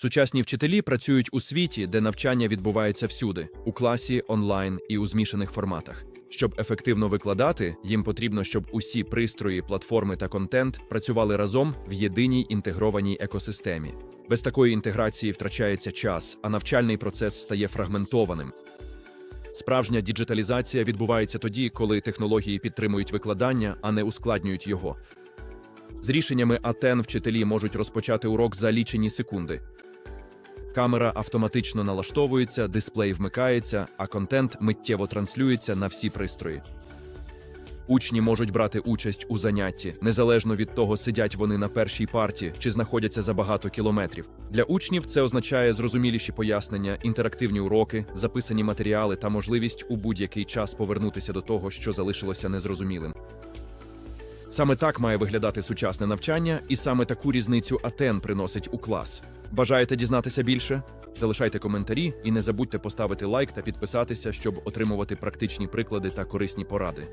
Сучасні вчителі працюють у світі, де навчання відбувається всюди у класі, онлайн і у змішаних форматах. Щоб ефективно викладати, їм потрібно, щоб усі пристрої, платформи та контент працювали разом в єдиній інтегрованій екосистемі. Без такої інтеграції втрачається час, а навчальний процес стає фрагментованим. Справжня діджиталізація відбувається тоді, коли технології підтримують викладання, а не ускладнюють його. З рішеннями АТЕН вчителі можуть розпочати урок за лічені секунди. Камера автоматично налаштовується, дисплей вмикається, а контент миттєво транслюється на всі пристрої. Учні можуть брати участь у занятті, незалежно від того, сидять вони на першій парті чи знаходяться за багато кілометрів. Для учнів це означає зрозуміліші пояснення, інтерактивні уроки, записані матеріали та можливість у будь-який час повернутися до того, що залишилося незрозумілим. Саме так має виглядати сучасне навчання, і саме таку різницю АТЕН приносить у клас. Бажаєте дізнатися більше? Залишайте коментарі і не забудьте поставити лайк та підписатися, щоб отримувати практичні приклади та корисні поради.